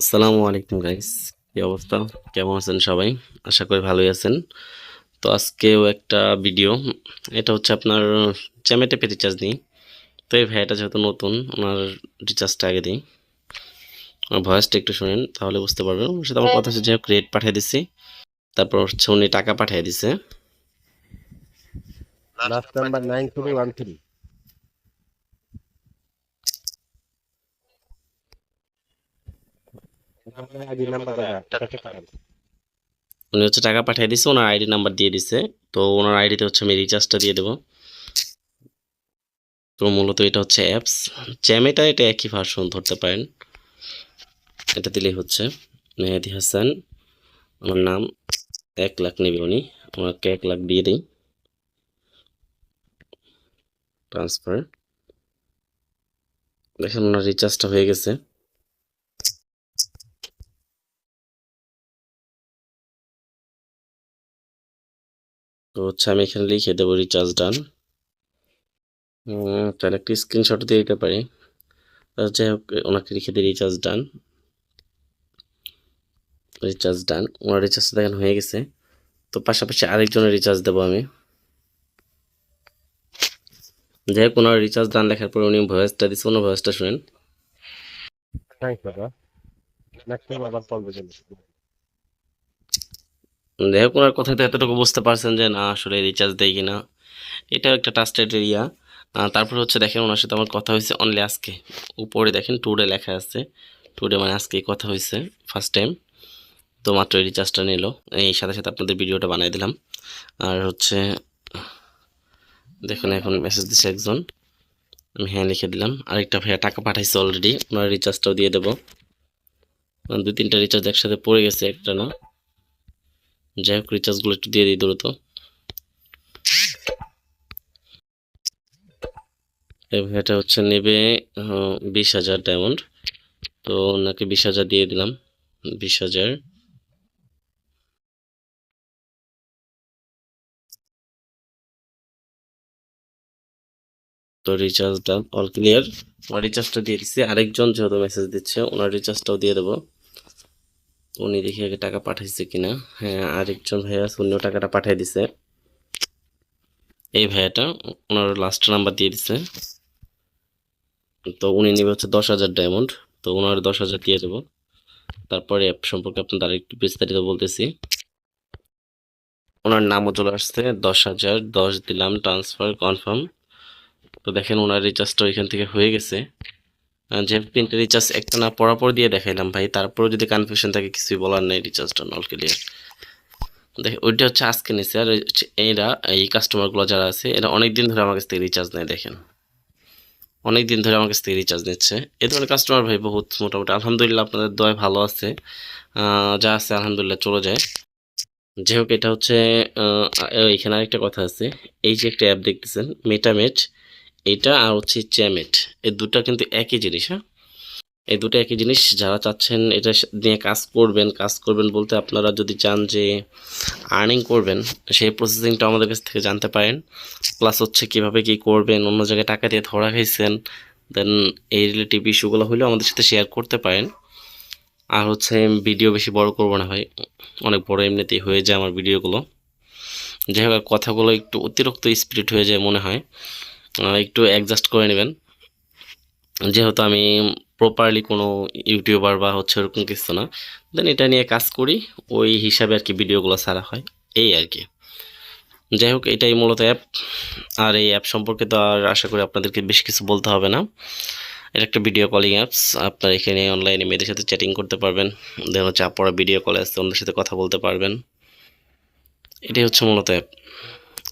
আসসালামু আলাইকুম গাইস কি অবস্থা? কেমন আছেন সবাই? আশা করি ভালোই আছেন। তো আজকেও একটা ভিডিও এটা হচ্ছে আপনার চ্যামেটে পে রিচার্জ নিই তো এই ভাইয়াটা যেহেতু নতুন, ওনার রিচার্জটা আগে দিই। ভয়েসটা একটু শুনেন, তাহলে বুঝতে পারবেন। সাথে আমার কথা হচ্ছে যে রেট পাঠিয়ে দিছি। তারপর হচ্ছে উনি টাকা পাঠিয়ে দিছে। Last number nine three one three ID number উনি হচ্ছে টাকা পাঠিয়ে দিছে, ওনার আইডি নাম্বার দিয়ে দিছে। তো ওনার আইডিতে হচ্ছে আমি রিচার্জটা দিয়ে দেবো। তো মূলত এটা হচ্ছে অ্যাপস জ্যামেটা এটা একই ভার্সন ধরতে পারেন। এটা দিলেই হচ্ছে। মেহেদি হাসান, আমার নাম এক লাখ নেবে উনি। ওনাকে এক লাখ দিয়ে দিই। ট্রান্সফার দেখেন ওনার রিচার্জটা হয়ে গেছে। তো হচ্ছে আমি এখানে লিখে দেবো রিচার্জ ডান তাহলে একটি স্ক্রিনশট দিয়ে দিতে পারি। যাই হোক, ওনাকে লিখে দিই রিচার্জ ডান রিচার্জ ডান ওনার রিচার্জটা দেখেন হয়ে গেছে। তো পাশাপাশি আরেকজনের রিচার্জ দেবো আমি। যাই হোক, ওনার রিচার্জ ডান লেখার পরে উনি ভয়েসটা দিচ্ছে ওনার ভয়েসটা শুনেন। থ্যাংকস বাবা নেক্সট টাইম আবার কল যাই হোক ওনার কথাতে এতটুকু বুঝতে পারছেন যে না, আসলে রিচার্জ দেয় কিনা। এটাও একটা ট্রাস্টেড এরিয়া তারপর হচ্ছে দেখেন ওনার সাথে আমার কথা হয়েছে অনলি আজকে। উপরে দেখেন টুডে লেখা আছে। টুডে মানে আজকে কথা হয়েছে ফার্স্ট টাইম তো মাত্র এই রিচার্জটা নিল। এই সাথে সাথে আপনাদের ভিডিওটা বানিয়ে দিলাম। আর হচ্ছে, দেখুন এখন মেসেজ দিচ্ছে একজন। আমি হ্যাঁ লিখে দিলাম। আরেকটা ভাইয়া টাকা পাঠাইছে অলরেডি ওনার রিচার্জটাও দিয়ে দেবো। দুই তিনটা রিচার্জ একসাথে পড়ে গেছে একটা না। যাই হোক রিচার্জগুলো একটু দিয়ে দিই দ্রুত। এই ভাইয়াটা হচ্ছে নেবে বিশ হাজার ডায়মন্ড তো ওনাকে বিশ হাজার দিয়ে দিলাম, বিশ হাজার। তো রিচার্জটা অল ক্লিয়ার রিচার্জটা দিয়ে দিচ্ছি আরেকজন যেহেতু মেসেজ দিচ্ছে, ওনার রিচার্জটাও দিয়ে দেবো। উনি দেখি আগে টাকা পাঠাইছে কিনা। হ্যাঁ আরেকজন ভাইয়া উনিও টাকাটা পাঠিয়ে দিছে। এই ভাইয়াটা ওনার লাস্ট নাম্বার দিয়ে দিছে। তো উনি নেবে হচ্ছে দশ হাজার ডায়মন্ড তো ওনার দশ হাজার দিয়ে দেবো। তারপরে অ্যাপ সম্পর্কে আপনাদের আরেকটু বিস্তারিত বলতেছি। ওনার নামও চলে আসছে, দশ হাজার, দশ দিলাম ট্রান্সফার কনফার্ম তো দেখেন, ওনার রিচার্জটা ওইখান থেকে হয়ে গেছে। যেহেতু তিনটে রিচার্জ একটা না পরাপর দিয়ে দেখাইলাম ভাই, তারপরেও যদি কনফিউশন থাকে, কিছুই বলার নেই রিচার্জটা নল ক্লিয়ার দেখ, ওইটা হচ্ছে আজকে নিছে, আর এরা, এই কাস্টমারগুলো যারা আছে, এরা অনেক দিন ধরে আমার কাছ থেকে রিচার্জ নেয়, দেখেন। অনেক দিন ধরে আমার কাছ থেকে রিচার্জ নিচ্ছে। এ ধরনের কাস্টমার ভাই বহুত, মোটামুটি। আলহামদুলিল্লাহ, আপনাদের দয় ভালো আছে। যা আছে, আলহামদুলিল্লাহ, চলে যায়। যাই হোক, এটা হচ্ছে এখানে আরেকটা কথা আছে। এই যে একটা অ্যাপ দেখতেছেন মেটামেট এটা আর হচ্ছে চ্যামেট এই দুটো কিন্তু একই জিনিস হ্যাঁ? এই দুটো একই জিনিস, যারা চাচ্ছেন এটা নিয়ে কাজ করবেন কাজ করবেন বলতে আপনারা যদি চান যে আর্নিং করবেন, সেই প্রসেসিংটা আমাদের কাছ থেকে জানতে পারেন। প্লাস হচ্ছে কীভাবে কি করবেন, অন্য জায়গায় টাকা দিয়ে ধরা খাইছেন দেন এই রিলেটিভ ইস্যুগুলো হলেও আমাদের সাথে শেয়ার করতে পারেন। আর হচ্ছে ভিডিও বেশি বড় করব না ভাই, অনেক বড় এমনিতেই হয়ে যায় আমার ভিডিওগুলো যাই হোক কথাগুলো একটু অতিরিক্ত স্পিরিট হয়ে যায় মনে হয়। একটু অ্যাডজাস্ট করে নেবেন। যেহেতু আমি প্রপারলি কোনো ইউটিউবার বা হচ্ছে ওরকম কিছু না দেন এটা নিয়ে কাজ করি, ওই হিসাবে আর কি ভিডিওগুলো ছাড়া হয়, এই আর কি। যাই হোক, এটাই মূলত অ্যাপ আর এই অ্যাপ সম্পর্কে তো আর আশা করি আপনাদেরকে বেশ কিছু বলতে হবে না। এটা একটা ভিডিও কলিং অ্যাপস আপনার এখানে অনলাইনে মেয়েদের সাথে চ্যাটিং করতে পারবেন দেন হচ্ছে আপনারা ভিডিও কলে আসতে ওদের সাথে কথা বলতে পারবেন। এটাই হচ্ছে মূলত অ্যাপ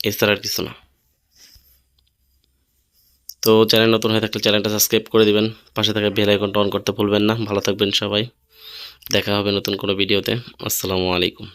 এছাড়া আর কিছু না। তো চ্যানেল নতুন হয়ে থাকলে চ্যানেলটা সাবস্ক্রাইব করে দিবেন। পাশে থাকা বেল আইকনটা অন করতে ভুলবেন না। ভালো থাকবেন সবাই। দেখা হবে নতুন কোনো ভিডিওতে আসসালামু আলাইকুম।